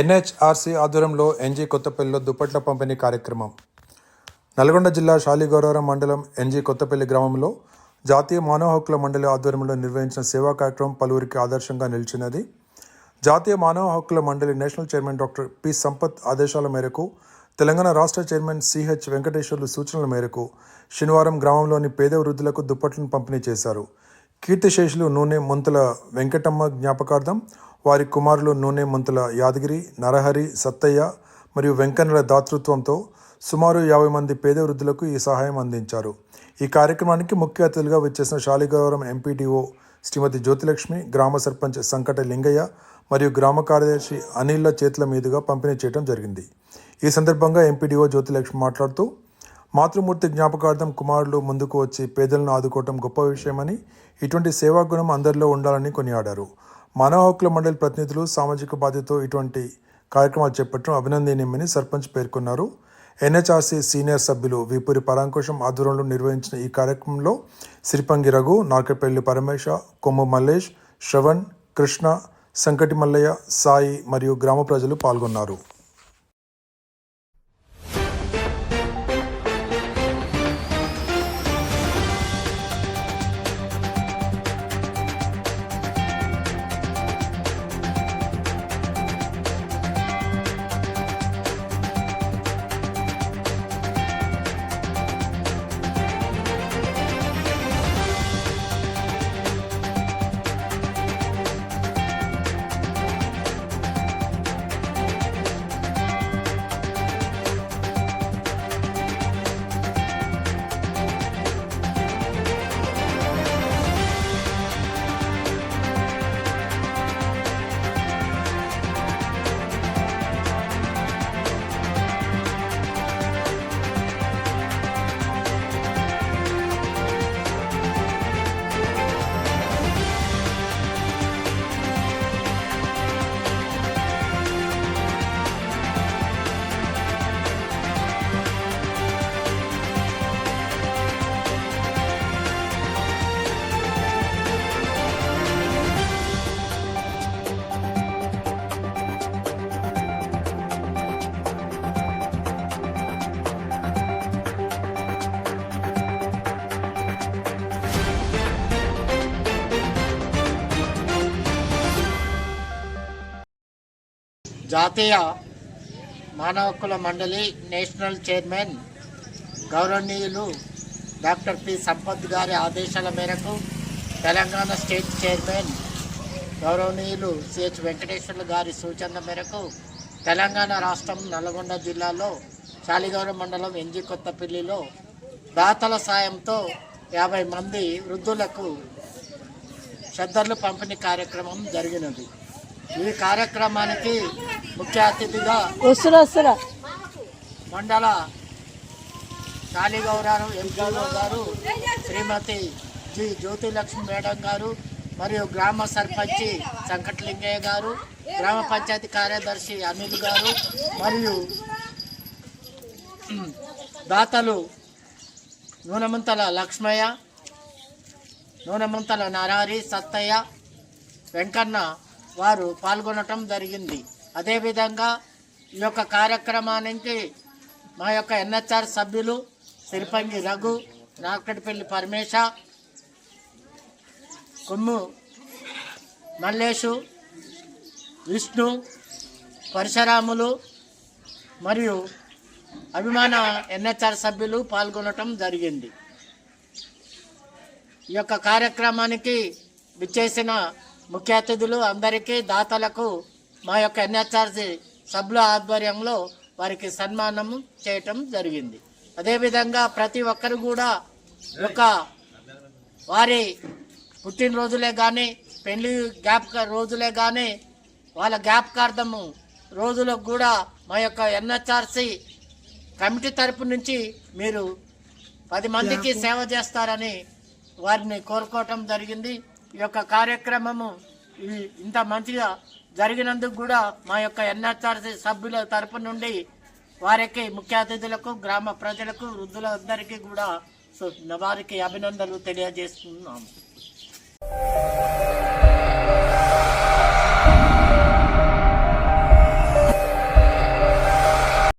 NHRC ఆధ్వర్యంలో NG కొత్తపల్లిలో దుప్పట్ల పంపిణీ కార్యక్రమం. నల్గొండ జిల్లా శాలిగౌరవరం మండలం ఎన్జీ కొత్తపల్లి గ్రామంలో జాతీయ మానవ హక్కుల మండలి ఆధ్వర్యంలో నిర్వహించిన సేవా కార్యక్రమం పలువురికి ఆదర్శంగా నిలిచినది. జాతీయ మానవ హక్కుల మండలి national chairman doctor P. Sampath ఆదేశాల మేరకు తెలంగాణ రాష్ట్ర చైర్మన్ సిహెచ్ వెంకటేశ్వర్లు సూచనల మేరకు శనివారం గ్రామంలోని పేద వృద్ధులకు దుప్పట్లను పంపిణీ చేశారు. కీర్తిశేషులు నూనె ముంతల వెంకటమ్మ జ్ఞాపకార్థం వారి కుమారులు నూనె మంతుల యాదగిరి నరహరి సత్తయ్య మరియు వెంకన్నల దాతృత్వంతో సుమారు యాభై మంది పేద వృద్ధులకు ఈ సహాయం అందించారు. ఈ కార్యక్రమానికి ముఖ్య అతిథులుగా వచ్చేసిన శాలిగౌరవం ఎంపీడీఓ శ్రీమతి జ్యోతిలక్ష్మి గ్రామ సర్పంచ్ సంకట లింగయ్య మరియు గ్రామ కార్యదర్శి అనిల్ల చేతుల మీదుగా పంపిణీ చేయడం జరిగింది. ఈ సందర్భంగా ఎంపీడీఓ జ్యోతిలక్ష్మి మాట్లాడుతూ మాతృమూర్తి జ్ఞాపకార్థం కుమారులు ముందుకు వచ్చి పేదలను ఆదుకోవటం గొప్ప విషయమని ఇటువంటి సేవా గుణం అందరిలో ఉండాలని కొనియాడారు. మానవ హక్కుల మండలి ప్రతినిధులు సామాజిక బాధ్యతతో ఇటువంటి కార్యక్రమాలు చేపట్టడం అభినందనీయమని సర్పంచ్ పేర్కొన్నారు. ఎన్హెచ్ఆర్సీ సీనియర్ సభ్యులు విపురి పరాంకుశం ఆధ్వర్యంలో నిర్వహించిన ఈ కార్యక్రమంలో సిరిపంగి రఘు నార్కపల్లి పరమేశ కొమ్ము మల్లేష్ శ్రవణ్ కృష్ణ సంకటి మల్లయ్య సాయి మరియు గ్రామ ప్రజలు పాల్గొన్నారు. జాతీయ మానవ హక్కుల మండలి నేషనల్ చైర్మన్ గౌరవనీయులు డాక్టర్ పి. సంపత్ గారి ఆదేశాల మేరకు తెలంగాణ స్టేట్ చైర్మన్ గౌరవనీయులు సిహెచ్ వెంకటేశ్వర్లు గారి సూచనల మేరకు తెలంగాణ రాష్ట్రం నల్గొండ జిల్లాలో శాలిగౌరవ మండలం ఎంజి కొత్తపల్లిలో దాతల సాయంతో యాభై మంది వృద్ధులకు శ్రద్ధలు పంపిణీ కార్యక్రమం జరిగినది. ఈ కార్యక్రమానికి ముఖ్య అతిథిగా మండల కాళీగౌరారు ఎంపీఓ గారు శ్రీమతి జి జ్యోతిలక్ష్మి మేడం గారు మరియు గ్రామ సర్పంచి సంకటలింగయ్య గారు గ్రామ పంచాయతీ కార్యదర్శి అనిల్ గారు మరియు దాతలు నూనెమంతల లక్ష్మయ్య నూనెమంతల నరారి సత్తయ్య వెంకన్న వారు పాల్గొనటం జరిగింది. అదేవిధంగా ఈ యొక్క కార్యక్రమానికి మా యొక్క ఎన్హెచ్ఆర్ సభ్యులు సిరిపంగి రఘు నాకటిపల్లి పరమేశ కొమ్ము మల్లేషు విష్ణు పరశురాములు మరియు అభిమాన ఎన్హెచ్ఆర్ సభ్యులు పాల్గొనటం జరిగింది. ఈ యొక్క కార్యక్రమానికి విచ్చేసిన ముఖ్య అతిథులు అందరికీ దాతలకు మా యొక్క ఎన్హెచ్ఆర్సి సభ్యుల ఆధ్వర్యంలో వారికి సన్మానం చేయటం జరిగింది. అదేవిధంగా ప్రతి ఒక్కరు కూడా ఒక వారి పుట్టినరోజులే కానీ పెళ్ళి జ్ఞాపక రోజులే కానీ వాళ్ళ జ్ఞాపకార్థము రోజులకు కూడా మా యొక్క ఎన్హెచ్ఆర్సి కమిటీ తరపు నుంచి మీరు పది మందికి సేవ చేస్తారని వారిని కోరుకోవటం జరిగింది. ఈ యొక్క కార్యక్రమము ఈ- ఇంత మంచిగా జరిగినందుకు కూడా మా యొక్క ఎన్హెచ్ఆర్సీ సభ్యుల తరపు నుండి వారికి ముఖ్య అతిథులకు గ్రామ ప్రజలకు వృద్ధులందరికీ కూడా వారికి అభినందనలు తెలియజేస్తున్నాము.